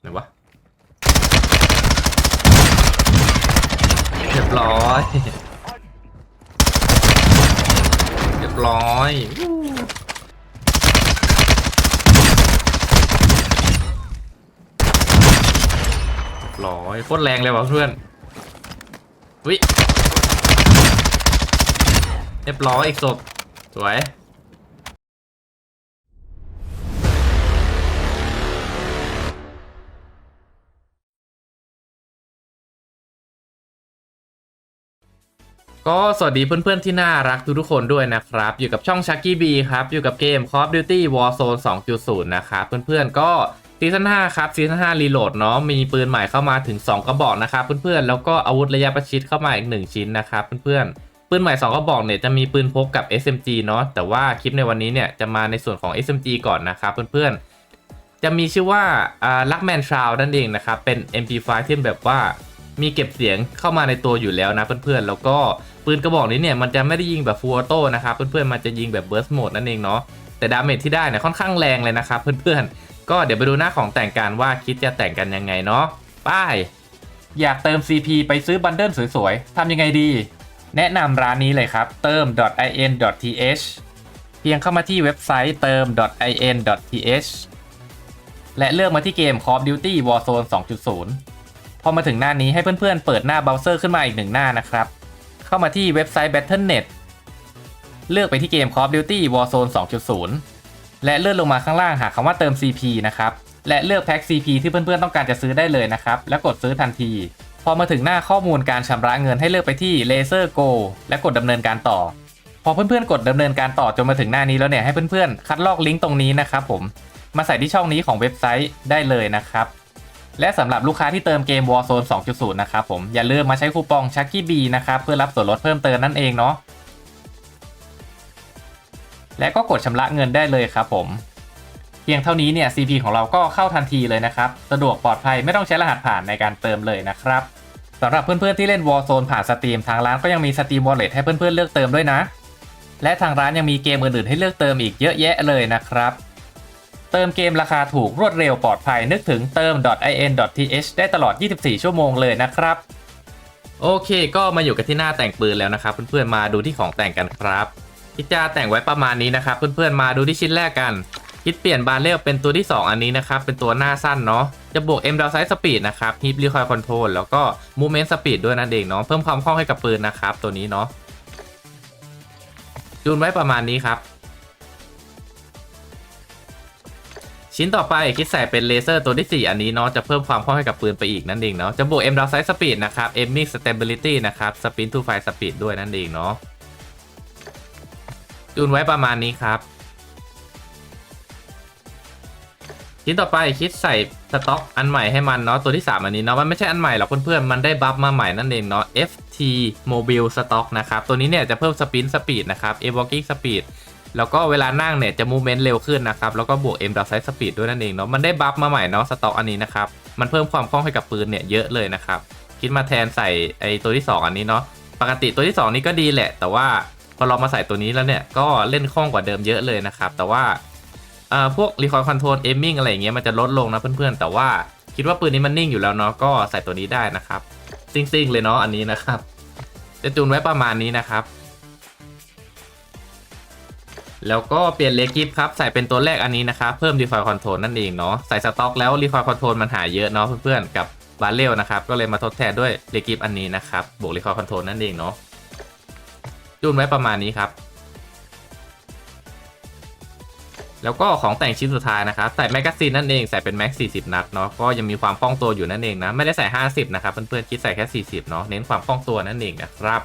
ไหนวะเรียบร้อยเรียบร้อยร้อยโคตรแรงเลยว่ะเพื่อนวิเรียบร้อยอีกศพสวย ก็สวัสดีเพื่อนๆที่น่ารักทุกๆคนด้วยนะครับ อยู่กับช่องชักกี้บีครับ อยู่กับเกม Call of Duty Warzone 2.0 นะครับ เพื่อนๆก็ซีซั่น5ครับซีซั่น5รีโหลดเนาะมีปืนใหม่เข้ามาถึง 2 กระบอกนะครับเพื่อนๆแล้วก็อาวุธระยะประชิดเข้ามาอีก 1 ชิ้นนะครับเพื่อนๆปืนใหม่ 2 กระบอกเนี่ยจะมีปืนพกกับ SMG เนาะแต่ว่าคลิปในวันนี้เนี่ยจะมาในส่วนของ SMG ก่อนนะครับเพื่อนๆจะมีชื่อว่าลักแมนชาวนั่นเองนะครับเป็น MP5 ที่แบบว่ามีเก็บเสียงเข้ามาในตัวอยู่แล้วนะเพื่อนๆแล้วก็ ปืนกระบอกนี้เนี่ยมันจะไม่ได้ยิงแบบฟูลออโต้นะครับเพื่อนๆมันจะยิงแบบเบิร์สโหมดนั่นเองเนาะแต่ดาเมจที่ได้เนี่ยค่อนข้างแรงเลยนะครับเพื่อนๆก็เดี๋ยวไปดูหน้าของแต่งการว่าคิดจะแต่งกันยังไงเนาะป้ายอยากเติม CP ไปซื้อบันเดิลสวยๆทำยังไงดี แนะนำร้านนี้เลยครับเติม .in.th เพียงเข้ามาที่เว็บไซต์เติม .in.th และเลือกมาที่เกม Call of Duty Warzone 2.0 พอมาถึงหน้านี้ให้เพื่อนๆเปิดหน้าเบราว์เซอร์ขึ้นมาอีกหนึ่งหน้านะครับ เข้ามาที่เว็บไซต์ Battle.net เลือกไปที่เกม Call of Duty Warzone 2.0 และเลื่อนลงมาข้างล่างหาคำว่าเติม CP นะครับ และเลือกแพ็ค CP ที่เพื่อนๆต้องการจะซื้อได้เลยนะครับ แล้วกดซื้อทันที พอมาถึงหน้าข้อมูลการชำระเงินให้เลือกไปที่ Laser Go และกดดำเนินการต่อ พอเพื่อนๆกดดำเนินการต่อจนมาถึงหน้านี้แล้วเนี่ยให้เพื่อนๆคัดลอกลิงก์ตรงนี้นะครับผม มาใส่ที่ช่องนี้ของเว็บไซต์ได้เลยนะครับ และสำหรับลูกค้าที่เติมเกม Warzone 2.0 นะครับผมอย่าลืมมาใช้คูปอง Chucky B นะครับเพื่อรับส่วนลดเพิ่มเติมนั่นเองเนาะและก็กดชำระเงินได้เลยครับผมเพียงเท่านี้เนี่ย CP ของเราก็เข้าทันทีเลยนะครับสะดวกปลอดภัยไม่ต้องใช้รหัสผ่านในการเติมเลยนะครับสำหรับเพื่อนๆที่เล่น Warzone ผ่านสตรีมทางร้านก็ยังมี Steam Wallet ให้เพื่อนๆเลือกเติมด้วยนะ และทางร้านยังมีเกมอื่นๆให้เลือกเติมอีกเยอะแยะเลยนะครับ เติมเกมราคาถูกรวดเร็วปลอดภัยนึกถึงเติม .in.th ได้ตลอด 24 ชั่วโมงเลยนะครับ โอเค ก็มาอยู่กันที่หน้าแต่งปืนแล้วนะครับ เพื่อนๆมาดูที่ของแต่งกันครับคิดจะแต่งไว้ประมาณนี้นะครับ เพื่อนๆมาดูที่ชิ้นแรกกัน คิดเปลี่ยนบาร์เรลเป็นตัวที่ 2 อันนี้นะครับ เป็นตัวหน้าสั้นเนาะจะบวก M d o w Size Speed นะครับ Hip Recoil Control แล้วก็ Movement Speed ด้วยนั่นเองเนาะเพิ่มความคล่องให้กับปืนนะครับตัวนี้เนาะจูนไว้ประมาณนี้ครับ ชิ้นต่อไปคิดใส่เป็นเลเซอร์ตัวที่ 4 อันนี้เนาะจะเพิ่มความคล่องให้กับปืนไปอีกนั่นเองเนาะจะบวก M d o w Size Speed นะครับ Aiming Stability นะครับ Spin to Fire Speed ด้วยนั่นเองเนาะจูนไว้ประมาณนี้ครับ ชิ้นต่อไปคิดใส่สต็อกอันใหม่ให้มันเนาะตัวที่ 3 อันนี้เนาะมันไม่ใช่อันใหม่หรอกเพื่อนๆมันได้บัฟมาใหม่นั่นเองเนาะ FT Mobile Stock นะครับตัวนี้เนี่ยจะเพิ่ม Spin Speed นะครับ A Walking Speed แล้วก็เวลานั่งเนี่ยจะ movement เร็วขึ้นนะครับ แล้วก็บวก M d o w Size Speed ด้วยนั่นเองเนาะ มันได้บัฟมาใหม่เนาะสต็อกอันนี้นะครับ มันเพิ่มความคล่องให้กับปืนเนี่ยเยอะเลยนะครับ คิดมาแทนใส่ไอตัวที่ 2 อันนี้เนาะ ปกติตัวที่ 2 นี้ก็ดีแหละ แต่ว่าพอเรามาใส่ตัวนี้แล้วเนี่ยก็เล่นคล่องกว่าเดิมเยอะเลยนะครับ แต่ว่าเอ่อพวก Recoil Control Aiming อะไรอย่างเงี้ยมันจะลดลงนะเพื่อนๆ แต่ว่าคิดว่าปืนนี้มันนิ่งอยู่แล้วเนาะ ก็ใส่ตัวนี้ได้นะครับ ซิ่งๆเลยเนาะอันนี้นะครับ จะจูนไว้ประมาณนี้นะครับ แล้วก็เปลี่ยนเลกิฟครับ ใส่เป็นตัวแรกอันนี้นะครับ เพิ่ม Recoil Control นั่นเองเนาะใส่สต็อกแล้ว Recoil Control มันหายเยอะเนาะเพื่อนๆ กับบาร์เรลนะครับ ก็เลยมาทดแทนด้วยเลกิฟอันนี้นะครับบวก Recoil Control นั่นเองเนาะจูนไว้ประมาณนี้ครับ แล้วก็ของแต่งชิ้นสุดท้ายนะครับ ใส่แมกกาซีนนั่นเองใส่เป็นแม็ก40 นัดเนาะก็ยังมีความคล่องตัวอยู่นั่นเองนะไม่ได้ใส่ 50 นะครับเพื่อนๆคิดใส่แค่ 40 เนาะเน้นความคล่องตัวนั่นเองนะครับ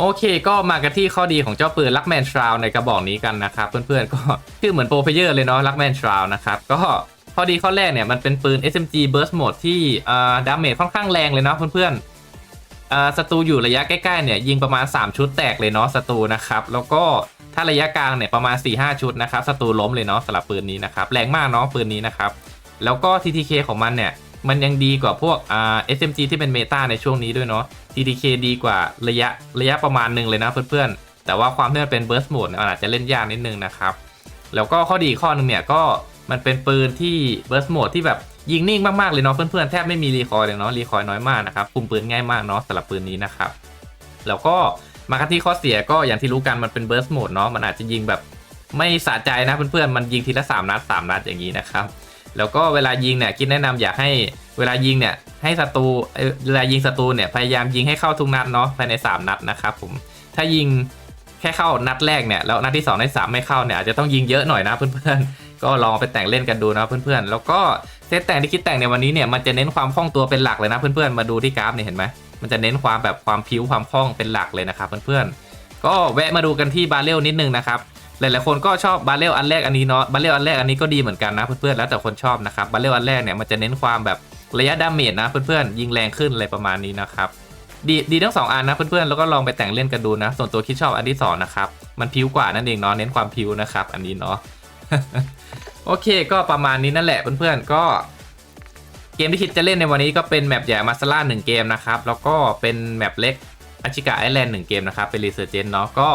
โอเคก็มากันที่ข้อดีของเจ้าปืนลักแมนทราวในกระบอกนี้กันนะครับ เพื่อนๆก็ชื่อเหมือนโปรเพเยอร์เลยเนาะลักแมนทราวนะครับก็ข้อดีข้อแรกเนี่ยมันเป็นปืน SMG Burst Mode ที่อ่าดาเมจค่อนข้างแรงเลยเนาะเพื่อนๆอ่าศัตรูอยู่ระยะใกล้ๆเนี่ยยิงประมาณ 3 ชุดแตกเลยเนาะศัตรูนะครับแล้วก็ถ้าระยะกลางเนี่ยประมาณ 4-5 ชุดนะครับศัตรูล้มเลยเนาะสำหรับปืนนี้นะครับแรงมากเนาะปืนนี้นะครับแล้วก็ TTK ของมันเนี่ย มันยังดีกว่าพวกอ่า SMG ที่เป็นเมตาในช่วงนี้ด้วยเนาะ TTK ดีกว่าระยะระยะประมาณหนึ่งเลยนะเพื่อนๆ แต่ว่าความที่มันเป็น Burst Mode เนี่ยมันอาจจะเล่นยากนิดนึงนะครับ แล้วก็ข้อดีข้อนึงเนี่ยก็มันเป็นปืนที่เบิร์สโหมดที่แบบยิงนิ่งมากๆเลยเนาะเพื่อนๆแทบไม่มีรีคอยเลยเนาะรีคอยน้อยมากนะครับคุมปืนง่ายมากเนาะสำหรับปืนนี้นะครับแล้วก็มากันที่ข้อเสียก็อย่างที่รู้กันมันเป็นเบิร์สโหมดเนาะมันอาจจะยิงแบบไม่สะใจนะเพื่อนๆมันยิงทีละ 3 นัด 3 นัดอย่างนี้นะครับ แล้วก็เวลายิงเนี่ยคิดแนะนำอยากให้เวลายิงเนี่ยให้ศัตรูเวลายิงศัตรูเนี่ยพยายามยิงให้เข้าทุกนัดเนาะภายใน 3 นัดนะครับผมถ้ายิงแค่เข้านัดแรกเนี่ยแล้วนัดที่2นัดที่สามไม่เข้าเนี่ยอาจจะต้องยิงเยอะหน่อยนะเพื่อนๆ ก็ลองไปแต่งเล่นกันดูนะเพื่อนๆ แล้วก็เซตแต่งที่คิดแต่งในวันนี้เนี่ยมันจะเน้นความคล่องตัวเป็นหลักเลยนะเพื่อนๆมาดูที่กราฟเนี่ยเห็นไหมมันจะเน้นความแบบความพิ้วความคล่องเป็นหลักเลยนะครับเพื่อนๆก็แวะมาดูกันที่บาเรลนิดนึงนะครับ หลายๆคนก็ชอบบาเรลอันแรกอันนี้เนาะบาเรลอันแรกอันนี้ก็ดีเหมือนกันนะเพื่อนๆแล้วแต่คนชอบนะครับบาเรลอันแรกเนี่ยมันจะเน้นความแบบระยะดาเมจนะเพื่อนๆยิงแรงขึ้นอะไรประมาณนี้นะครับดีดีทั้งสองอันนะเพื่อนๆแล้วก็ลองไปแต่งเล่นกันดูนะ ส่วนตัวคิดชอบอันที่สองนะครับมันพิ้วกว่านั่นเองเนาะเน้นความพิ้วนะครับ อันนี้เนาะโอเคก็ประมาณนี้นั่นแหละเพื่อนๆก็เกมที่คิดจะเล่นในวันนี้ก็เป็นแมปใหญ่มาซาร่าหนึ่งเกมนะครับแล้วก็เป็นแมปเล็ก อาชิกาไอแลนด์หนึ่งเกมนะครับเป็นรีเซอร์เจนเนาะก็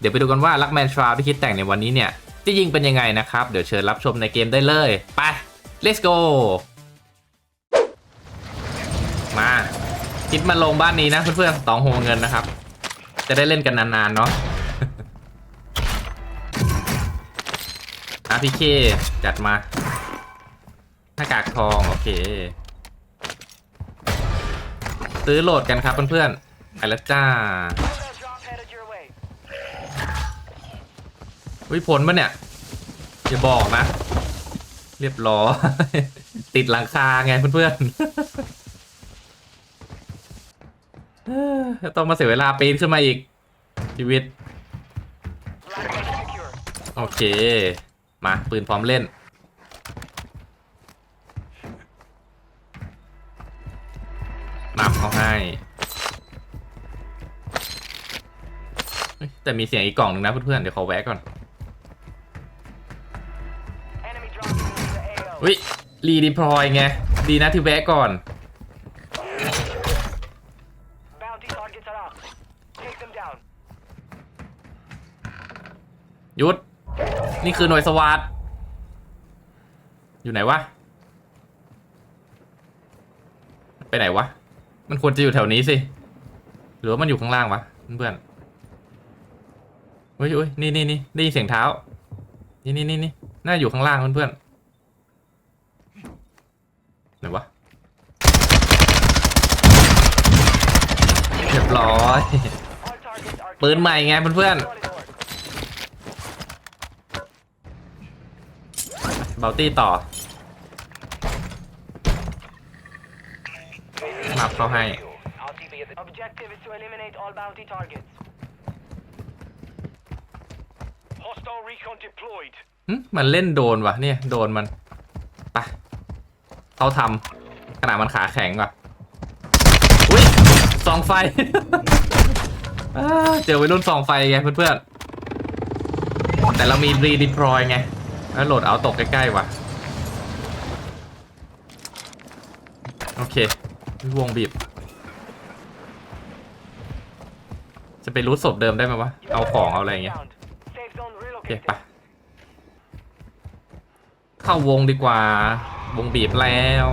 เดี๋ยวไปดูกันว่าลักแมนทราวที่คิดแต่งในวันนี้เนี่ยจะยิงเป็นยังไงนะครับ เดี๋ยวเชิญรับชมในเกมได้เลย ไป let's go มาคิดมาลงบ้านนี้นะเพื่อนๆตองโฮเงินนะครับ จะได้เล่นกันนานๆเนาะอาพีเคจัดมาหน้ากากทอง โอเค ซื้อโหลดกันครับเพื่อนๆ ไปแล้วจ้า วิผลปะเนี่ย อย่าบอกนะ เรียบร้อย ติดหลังคาไงเพื่อนๆต้องมาเสียเวลาปีนขึ้นมาอีก ชีวิต โอเค มาปืนพร้อมเล่นนับเขาให้ แต่มีเสียงอีกกล่องหนึ่งนะเพื่อนๆเดี๋ยวขอแวะก่อน Enemy dropping into the AO. วิรีดิพลอยไง ดีนะที่แวะก่อน Bounty targets are up. Take them down. หยุด นี่คือหน่วยสวัสดอยู่ไหนวะ ไปไหนวะ มันควรจะอยู่แถวนี้สิ หรือว่ามันอยู่ข้างล่างวะ เพื่อนๆ เฮ้ยเฮ้ยนี่นี่นี่ได้ยินเสียงเท้า นี่นี่นี่นี่น่าอยู่ข้างล่างเพื่อนๆไหนวะเรียบร้อย All targets are ปืนใหม่ไงเพื่อน solid work. ๆเบลตี้ต่อนับเขาให้ มันเล่นโดนวะเนี่ยโดนมันไปะเขาทำขนาดมันขาแข็งว่ะอุ้ยสองไฟ เจอวัยรุ่นสองไฟไงเพื่อนๆแต่เรามีรีดิพลอยไง แล้วโหลดเอาตกใกล้ๆว่ะ โอเควงบีบ จะไปรูทศพเดิมได้ไหมวะ เอาของเอาอะไรอย่างเงี้ย inbound. Safe zone โอเคปะเข้าวงดีกว่า วงบีบแล้ว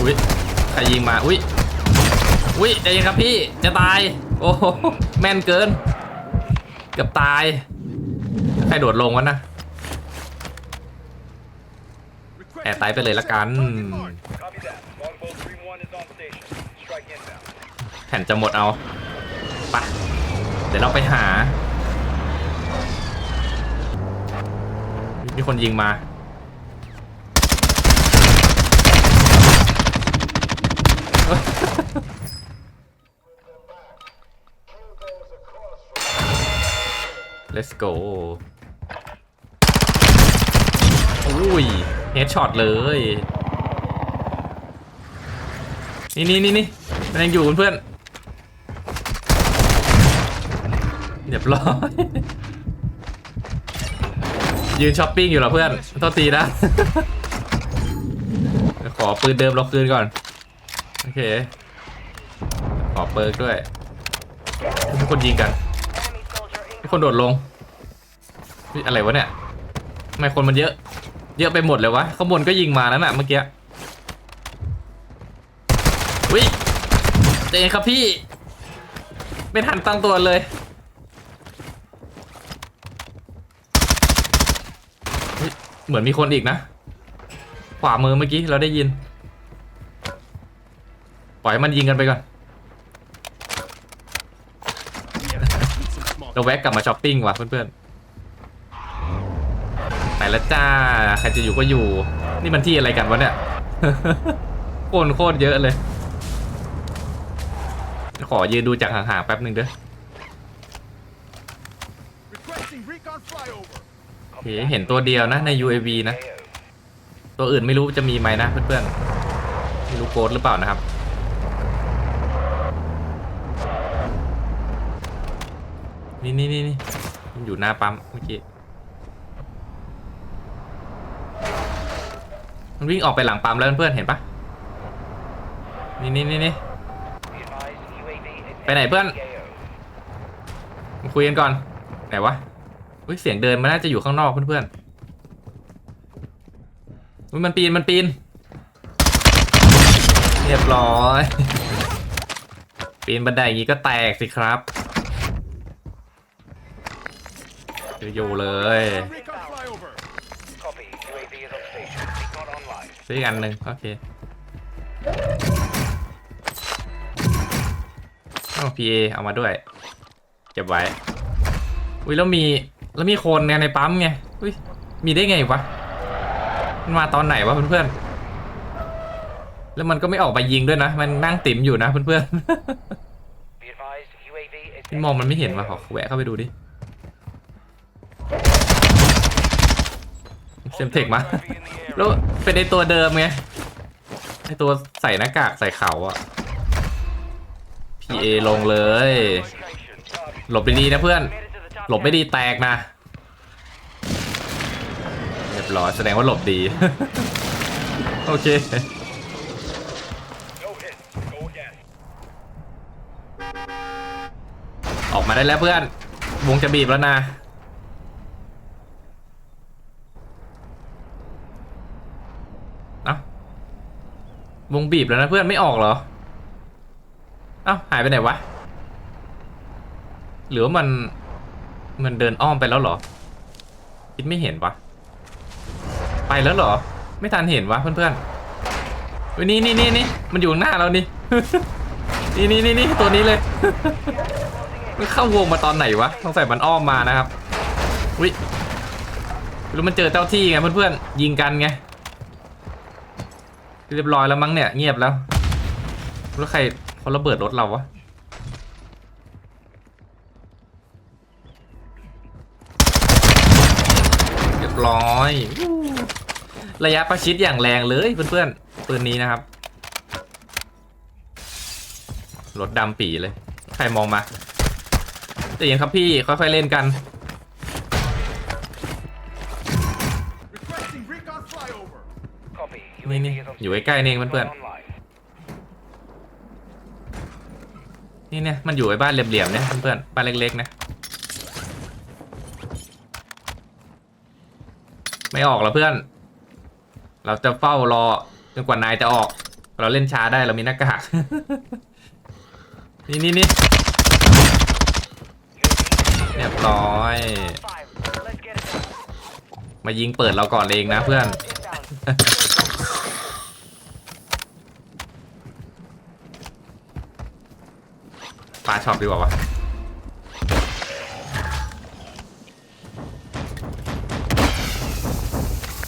อุ๊ยใครยิงมา อุ๊ยอุ๊ยใจเย็นครับพี่ จะตาย โอ้โหแม่นเกิน เกือบตาย ใครโดดลงวะนะแอบตายไปเลยละกัน Copy แผ่นจะหมดเอาปะเดี๋ยวเราไปหา มีคนยิงมา let's go อุ้ยเฮดช็อตเลย นี่นี่นี่นี่มันยังอยู่เพื่อนๆ เรียบร้อย ยืนช้อปปิ้งอยู่เหรอเพื่อนโทษทีนะ ขอปืนเดิมเราคืนก่อน โอเค ขอเปิร์กด้วยทุกคนยิงกันมีคนโดดลงอะไรวะเนี่ยทำไมคนมันเยอะ เยอะไปหมดเลยวะ ข้างบนก็ยิงมาแล้วน่ะเมื่อกี้วิเจนครับพี่ ไม่ทันตั้งตัวเลย เหมือนมีคนอีกนะ ขวามือเมื่อกี้เราได้ยิน ปล่อยให้มันยิงกันไปก่อน เราแวะกลับมาช้อปปิ้งว่ะเพื่อนๆไปแล้วจ้า ใครจะอยู่ก็อยู่ นี่มันที่อะไรกันวะเนี่ย คนโคตรเยอะเลย ขอยืนดูจากห่างๆแป๊บหนึ่งเด้อ เคเห็นตัวเดียวนะใน UAV นะ ตัวอื่นไม่รู้จะมีไหมนะเพื่อนๆไม่รู้โกดหรือเปล่านะครับ นี่นี่นี่มันอยู่หน้าปั๊มเมื่อกี้ มันวิ่งออกไปหลังปั๊มแล้วเพื่อนๆเห็นปะนี่นี่นี่นี่ไปไหนเพื่อนมาคุยกันก่อน ไหนวะ อุ้ยเสียงเดินมันน่าจะอยู่ข้างนอกเพื่อนๆอุ้ยมันปีนมันปีน เรียบร้อย ปีนบันไดอย่างงี้ก็แตกสิครับอยู่เลยซื้ออีกอันหนึ่งโอเคโอ้พีเอเอามาด้วย เก็บไว้ อุ้ยแล้วมี แล้วมีคนเนี่ยในปั๊มไงอุ้ยมีได้ไงวะมันมาตอนไหนวะเพื่อนๆแล้วมันก็ไม่ออกมายิงด้วยนะ มันนั่งติ๋มอยู่นะเพื่อน Be advised, UAV is ๆพี่มองมันไม่เห็นวะขอแวะเข้าไปดูดิเซมเทคมา UAV in the area. แล้วเป็นไอตัวเดิมไงไอตัวใส่หน้ากากใส่เขาอะ PA ลงเลย Location. Target หลบดีๆนะเพื่อน made it to the top หลบไม่ 10. ดีแตกนะ เรียบร้อยแสดงว่าหลบดี โอเค No hit. Go again. ออกมาได้แล้วเพื่อน วงจะบีบแล้วนะเอ้าวงบีบแล้วนะเพื่อนไม่ออกเหรอ เอ้าหายไปไหนวะ หรือว่ามัน มันเดินอ้อมไปแล้วเหรอ คิดไม่เห็นวะไปแล้วเหรอ ไม่ทันเห็นวะเพื่อนๆเฮ้ยนี่นี่นี่นี่มันอยู่ข้างหน้าเรานี่ นี่นี่นี่นี่ตัวนี้เลย มันเข้าวงมาตอนไหนวะสงใสัยมันอ้อมมานะครับวิรู้มันเจอเจ้าที่ไงเพื่อนๆยิงกันไงเรียบร้อยแล้วมั้งเนี่ยเงียบแล้วแล้วใครเขาระเบิดรถเราวะ ร้อย ระยะประชิดอย่างแรงเลยเพื่อนๆปืนนี้นะครับ รถดำปีเลย ใครมองมาแต่ยังครับพี่ค่อยๆเล่นกัน นี่นี่อยู่ใกล้ๆเองเพื่อนๆนี่เนี่ยมันอยู่ไอ้บ้านเหลี่ยมๆเนี่ยเพื่อนๆบ้านเล็กๆนะ ไม่ออกแล้วเพื่อน เราจะเฝ้ารอจนกว่านายจะออก เราเล่นช้าได้เรามีหน้ากากนี่นี่นี่เรียบร้อย มายิงเปิดเราก่อนเองนะเพื่อนปลาช็อปดีกว่าวะ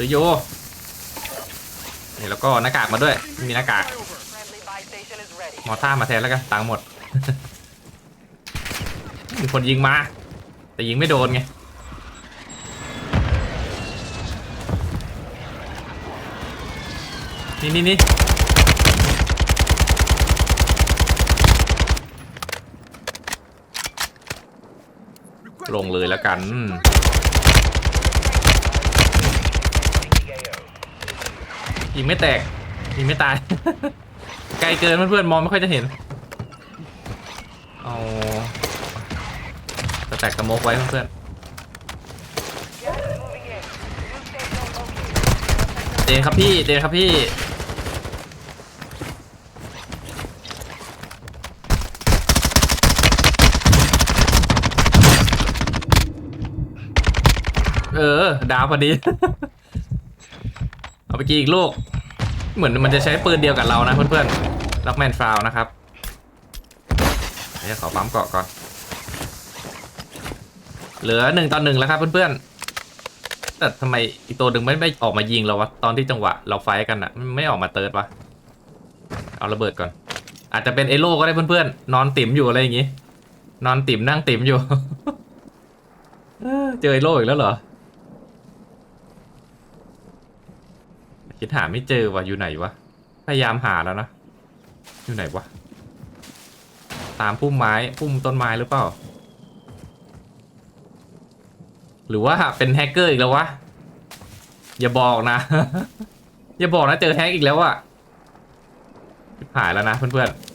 ซื้อโยนี่แล้วก็หน้ากากมาด้วย มีหน้ากากมอท่ามาแทนแล้วกันตังหมด มีคนยิงมา แต่ยิงไม่โดนไงนี่นี่นี่ลงเลยแล้วกัน ยิงไม่แตกยิงไม่ตาย ไกลเกินเพื่อนๆมองไม่ค่อยจะเห็นเอาสแตกสโมกไว้เพื่อนๆเจนครับพี่เจนครับพี่เออดาวพอดี ไปกินอีกลูก เหมือนมันจะใช้ปืนเดียวกับเรานะเพื่อนๆล็อกแมนฟาวนะครับเดี๋ยวขอปั๊มเกาะก่อน เหลือหนึ่งต่อหนึ่งแล้วครับเพื่อนๆ แต่ทำไมอีกตัวหนึ่งไม่ไม่ออกมายิงเราวะ ตอนที่จังหวะเราไฟกันอะไม่ออกมาเติร์ดวะ เอาระเบิดก่อน อาจจะเป็นเอโร่ก็ได้เพื่อนๆ นอนติ่มอยู่อะไรอย่างงี้ นอนติ่มนั่งติ่มอยู่เออเจอเอโร่อีกแล้วเหรอ คิดหาไม่เจอว่ะอยู่ไหนวะ พยายามหาแล้วนะ อยู่ไหนวะ ตามพุ่มไม้พุ่มต้นไม้หรือเปล่า หรือว่าเป็นแฮกเกอร์อีกแล้ววะ อย่าบอกนะ อย่าบอกนะเจอแฮกอีกแล้วอะชิบหายแล้วนะเพื่อนๆ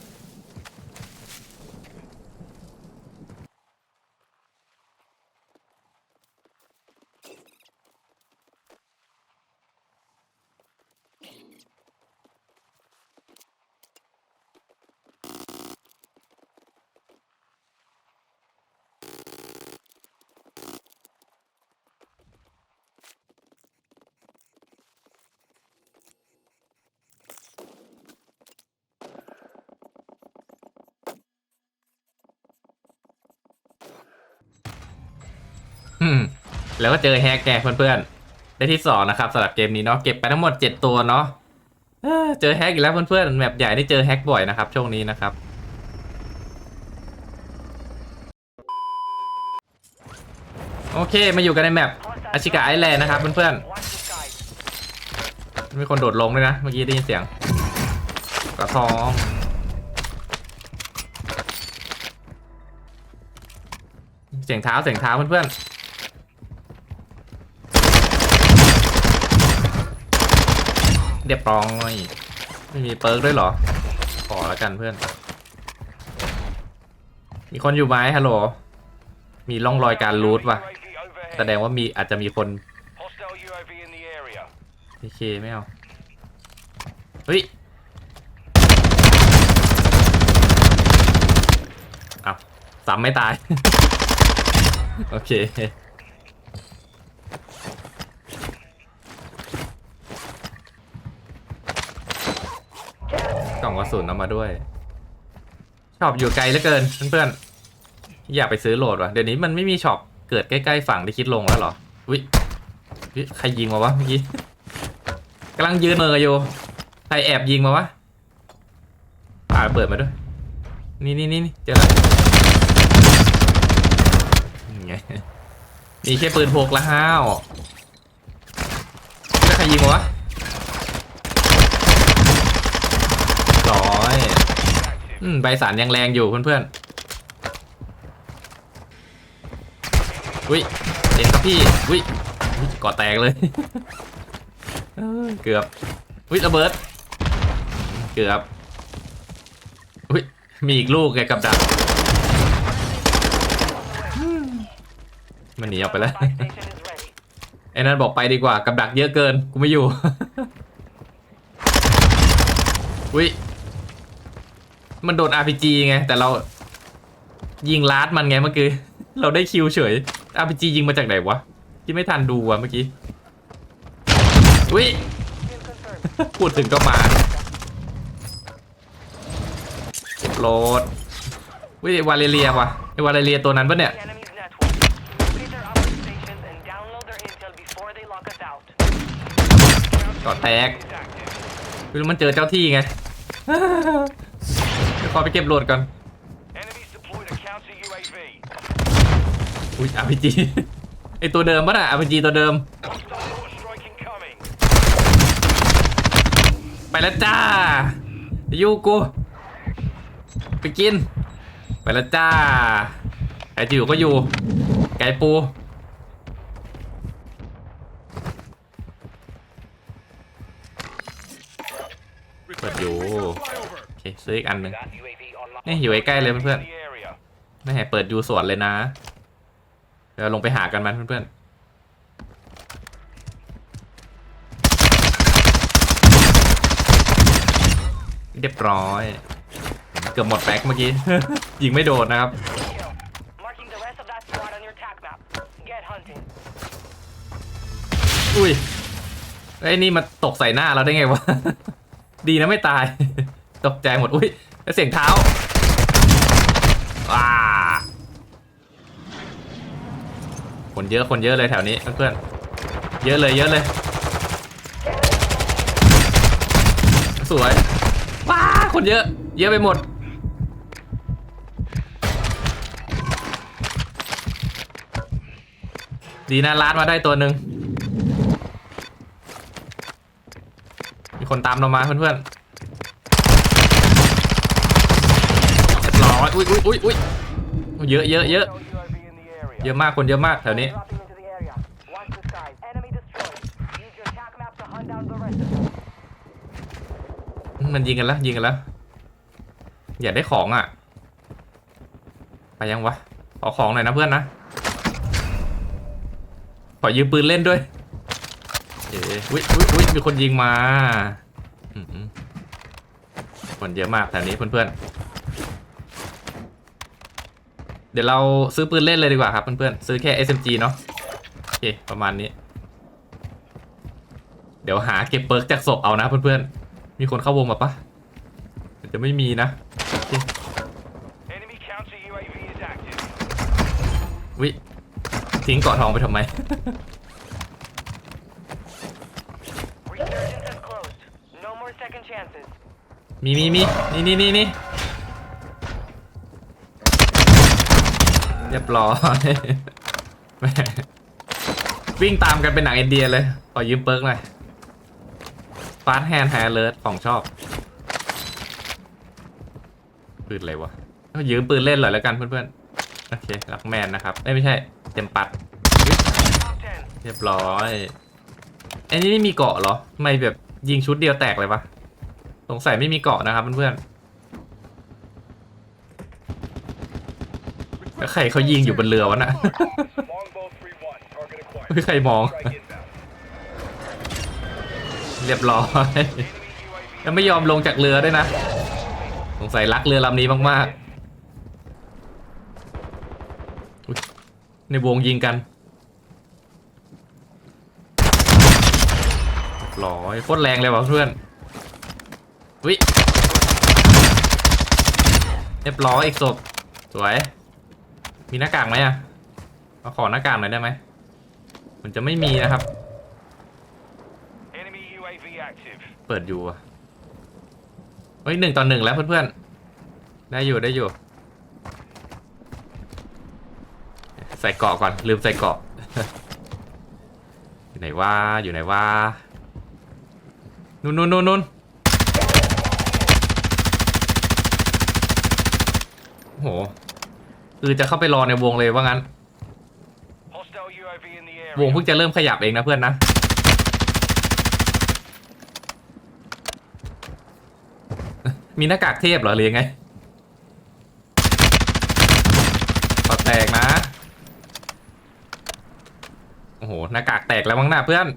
อืม แล้วก็เจอแฮกแกเพื่อนๆ ได้ที่สองนะครับสำหรับเกมนี้เนาะเก็บไปทั้งหมด7ตัวเนาะเจอแฮกอีกแล้วเพื่อนๆแมปใหญ่ได้เจอแฮกบ่อยนะครับช่วงนี้นะครับโอเคมาอยู่กันในแมปอาชิกะไอแลนด์นะครับเพื่อน Watch the skies. ๆมีคนโดดลงด้วยนะ เมื่อกี้ได้ยินเสียงกระทองเสียงเท้าเสียงเท้าเพื่อนๆ เรียบร้อยไม่มีเปิร์กด้วยเหรอ ขอแล้วกันเพื่อน มีคนอยู่ไหมฮัลโหล มีร่องรอยการรูทว่ะ แสดงว่ามีอาจจะมีคนโอเคไม่เอา เฮ้ยอ้าวซ้ำไม่ตาย โอเค กล่องก ระสุนเอามาด้วย ชอบอยู่ไกลเหลือเกินเพื่อนๆ อยากไปซื้อโหลดว่ะ เดี๋ยวนี้มันไม่มีช็อปเกิดใกล้ๆฝั่งที่คิดลงแล้วเหรอวิวิใครยิงมาวะเมื่อกี้กำลังยืนเมออยู่ ใครแอบยิงมาวะอ่าเปิดมาด้วย นี่นี่นี่เจอแล้วนี่ไงมีแค่ปืนพกละห้าวแล้วใครยิงมาวะร้อย Active. อืมใบสารยังแรงอยู่เพื่อนๆอุ้ยเห็นครับพี่อุ้ยก่อแตกเลย เกือบอุ้ยระเบิด เกือบอุ้ยมีอีกลูกแกกับดักมันหนีออกไปแล้วไอ้นั่นบอกไปดีกว่ากับดักเยอะเกินกูไม่อยู่อุ้ย มันโดน RPG ไง แต่เรายิงลาดมันไงเมื่อกี้ เราได้คิวเฉย RPG ยิงมาจากไหนวะ ที่ไม่ทันดูอะเมื่อกี้อุ้ย Kill confirmed. พูดถึงก็มาโหลดวิวาเลเรียว่ะไอวาเลเรียตัวนั้นปะเนี่ย The enemy's network. Locate their operating stations and download their intel before they lock us out. ก่อแตก Is active. ไม่รู้มันเจอเจ้าที่ไงเดี๋ยว ขอไปเก็บโหลดก่อน Enemies deployed a counter UAV. อุ้ย RPG ไอตัวเดิมปะน่ะ RPG ตัวเดิม Hostile mortar strike incoming. ไปแล้วจ้ายูกู ไปกิน ไปแล้วจ้าไก่จิ๋วก็อยู่ ไก่ปู Requesting yo. recon flyover. โอเคซื้ออีกอันหนึ่ง That UAV online. นี่อยู่ใกล้ๆเลยเพื่อน The area. ไม่ให้เปิดยูสวนเลยนะเดี๋ยวลงไปหากันมันเพื่อนๆเรียบร้อย เกือบหมดแบ็คเมื่อกี้ ยิงไม่โดนนะครับ อุ้ยไอ้นี่มาตกใส่หน้าเราได้ไงวะ ดีนะไม่ตาย ตกใจหมด อุ้ยแล้วเสียงเท้า คนเยอะคนเยอะเลยแถวนี้เพื่อนเยอะเลยเยอะเลย สวยว้าคนเยอะ เยอะไปหมดดีนะลาดมาได้ตัวหนึ่งมีคนตามเรามาเพื่อนๆเรียบร้อยอุ้ยอุ้ยอุ้ยอุ้ยเยอะเยอะเยอะ UAV in the area. เยอะมากคนเยอะมากแถวนี้ Dropping into the area. Watch the skies. Enemy destroyed. Use your attack map to hunt down the rest of them. มันยิงกันแล้วยิงกันแล้ว อย่าได้ของอะ ไปยังวะ ขอของหน่อยนะเพื่อนนะ ขอยืมปืนเล่นด้วย เอ๋อุ้ยอุ้ยอุ้ยมีคนยิงมาอืมคนเยอะมากแถวนี้เพื่อนๆ เดี๋ยวเราซื้อปืนเล่นเลยดีกว่าครับเพื่อนๆ ซื้อแค่ SMG เนาะโอเคประมาณนี้ เดี๋ยวหาเก็บเปิร์กจากศพเอานะเพื่อนๆ มีคนเข้าวงมาปะเดี๋ยวจะไม่มีนะ Enemy counter UAV is active. วิทิ้งเกาะทองไปทำไม Resurgence has closed. No more second chances. มีมีมีนี่นี่นี่นี่ รียบร้อยแม่วิ่งตามกันเป็นหนังอินเดียเลย ขอยืมเปิร์กหน่อยฟาสแฮนด์แฮร์เลิร์ดของชอบ ปืนอะไรวะก็ยืมปืนเล่นเลยแล้วกันเพื่อนๆ โอเค รักแมนนะครับเอ้ยไม่ใช่ เต็มปัด เรียบร้อยไอ้นี่ไม่มีเกาะเหรอ ไม่แบบยิงชุดเดียวแตกเลยวะ สงสัยไม่มีเกาะนะครับเพื่อนๆ แล้วใครเขายิงอยู่บนเรือวะน่ะ ไม่ใครมอง เรียบร้อยแล้วไม่ยอมลงจากเรือด้วยนะ สงสัยรักเรือลำนี้มากๆ ในวงยิงกันร้อยโคตรแรงเลยว่ะเพื่อนวิเรียบร้อยอีกศพสวย มีหน้ากากไหมอะมาขอหน้ากากหน่อยได้ไหมมันจะไม่มีนะครับ Enemy UAV active. เปิดอยู่อะเฮ้ยหนึ่งต่อหนึ่งแล้วเพื่อนๆ ได้อยู่ได้อยู่ ใส่เกาะก่อนลืมใส่เกาะ อยู่ไหนว่าอยู่ไหนว่านู่นนู่นนู่นนู่นโอ้โห คือจะเข้าไปรอในวงเลยว่างั้น Hostile UAV in the วง area. เพิ่งจะเริ่มขยับเองนะเพื่อนนะ มีหน้ากากเทพเหรอหรือยังไงปอดแตกนะ โอ้โห หน้ากากแตกแล้วมั้งหน้าเพื่อน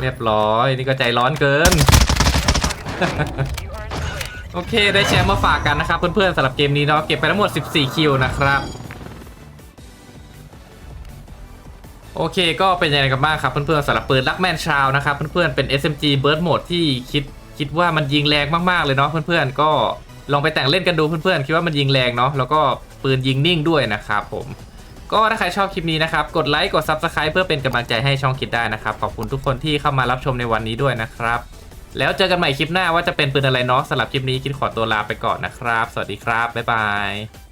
เรียบร้อย นี่ก็ใจร้อนเกิน โอเคได้แชมป์มาฝากกันนะครับ เพื่อนๆสำหรับเกมนี้เนาะเก็บไปทั้งหมด 14 คิวนะครับ โอเคก็เป็นยังไงกันบ้างครับเพื่อนๆสำหรับปืนลักแมนชาวนะครับเพื่อนๆเป็น SMG Burst Mode ที่คิดคิดว่ามันยิงแรงมากๆเลยเนาะเพื่อนๆก็ลองไปแต่งเล่นกันดูเพื่อนๆคิดว่ามันยิงแรงเนาะแล้วก็ปืนยิงนิ่งด้วยนะครับผมก็ถ้าใครชอบคลิปนี้นะครับ กดไลค์ กด Subscribe เพื่อเป็นกำลังใจให้ช่องคิดได้นะครับ ขอบคุณทุกคนที่เข้ามารับชมในวันนี้ด้วยนะครับ แล้วเจอกันใหม่คลิปหน้าว่าจะเป็นปืนอะไรเนาะสำหรับคลิปนี้คิดขอตัวลาไปก่อนนะครับ สวัสดีครับ บ๊ายบาย